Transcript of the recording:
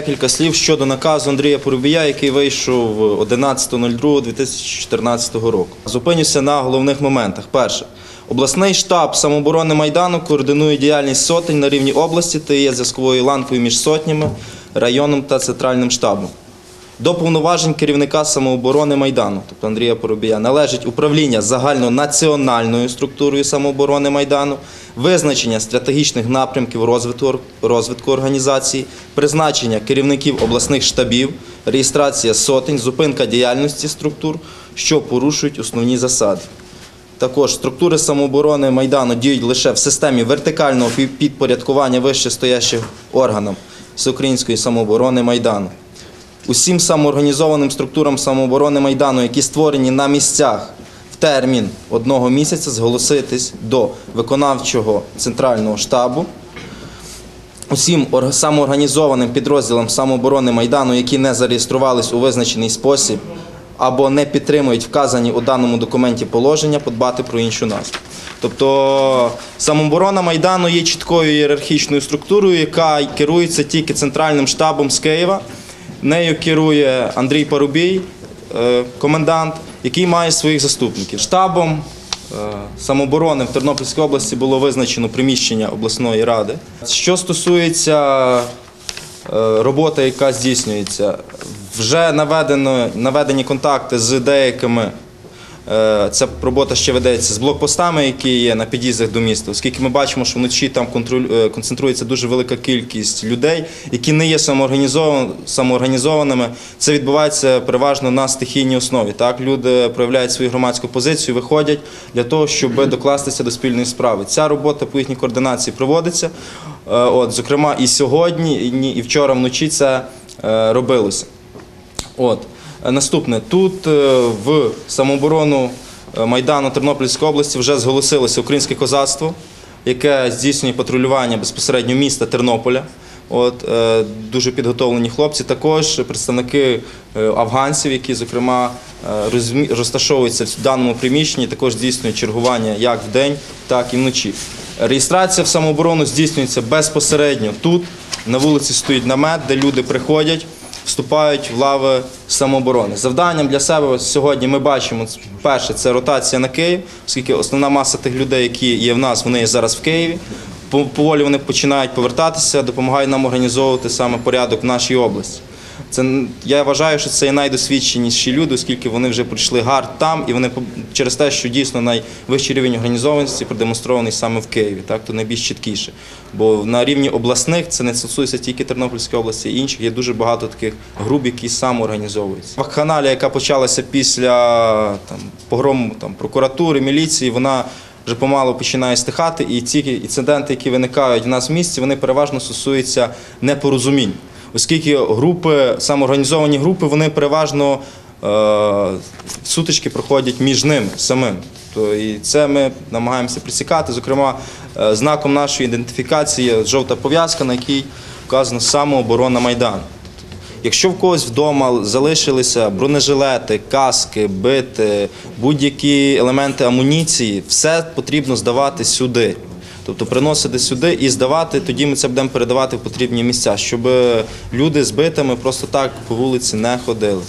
декілька слів щодо наказу Андрія Порубія, який вийшов 11.02.2014 року. Зупинюся на головних моментах. Перше. Обласний штаб самооборони Майдану координує діяльність сотень на рівні області та є зв'язковою ланкою між сотнями, районом та центральним штабом. До повноважень керівника самооборони Майдану, тобто Андрія Поробія, належить управління загальнонаціональною структурою самооборони Майдану, визначення стратегічних напрямків розвитку, розвитку організації, призначення керівників обласних штабів, реєстрація сотень, зупинка діяльності структур, що порушують основні засади. Також структури самооборони Майдану діють лише в системі вертикального підпорядкування вищестоящих органам Всеукраїнської самооборони Майдану. Усім самоорганізованим структурам самооборони Майдану, які створені на місцях в термін одного місяця, зголоситись до виконавчого центрального штабу. Усім самоорганізованим підрозділам самооборони Майдану, які не зареєструвались у визначений спосіб або не підтримують вказані у даному документі положення, подбати про іншу назву. Тобто самооборона Майдану є чіткою ієрархічною структурою, яка керується тільки центральним штабом з Києва. Нею керує Андрій Парубій, е, комендант, який має своїх заступників. Штабом е, самооборони в Тернопільській області було визначено приміщення обласної ради. Що стосується е, роботи, яка здійснюється, вже наведено, наведені контакти з деякими. Е, Ця робота ще ведеться з блокпостами, які є на під'їздах до міста, оскільки ми бачимо, що вночі там е, концентрується дуже велика кількість людей, які не є самоорганізованими. Це відбувається переважно на стихійній основі. Так люди проявляють свою громадську позицію, виходять для того, щоб докластися до спільної справи. Ця робота по їхній координації проводиться. Е, От, зокрема, і сьогодні, і вчора вночі це робилося. От. Наступне. Тут е, в самооборону е, Майдану Тернопільської області вже зголосилося українське козацтво, яке здійснює патрулювання безпосередньо міста Тернополя. От, е, дуже підготовлені хлопці. Також представники афганців, які, зокрема, розташовуються в даному приміщенні, також здійснюють чергування як вдень, так і вночі. Реєстрація в самооборону здійснюється безпосередньо тут. На вулиці стоїть намет, де люди приходять вступають в лави самооборони. Завданням для себе сьогодні ми бачимо перше це ротація на Київ, оскільки основна маса тих людей, які є в нас, вони є зараз в Києві. По- Поволі вони починають повертатися, допомагають нам організовувати саме порядок в нашій області. Це я вважаю, що це найдосвідченіші люди, оскільки вони вже пройшли гард там, і вони через те, що дійсно найвищий рівень організованості продемонстрований саме в Києві, так то найбільш чіткіше. Бо на рівні обласних це не стосується тільки Тернопільської області, і інших є дуже багато таких груп, які самоорганізовуються. Вакханалія, яка почалася після там погрому там прокуратури, міліції, вона вже помало починає стихати, і ці інциденти, які виникають в нас в місті, вони переважно стосуються непорозумінь, оскільки групи, самоорганізовані групи, вони переважно е, сутички проходять між ними самим. То і це ми намагаємося присікати. Зокрема, е, знаком нашої ідентифікації жовта пов'язка, на якій вказано самооборона Майдану. Якщо в когось вдома залишилися бронежилети, каски, бити, будь-які елементи амуніції, все потрібно здавати сюди. Тобто приносити сюди і здавати, тоді ми це будемо передавати в потрібні місця, щоб люди з битами просто так по вулиці не ходили.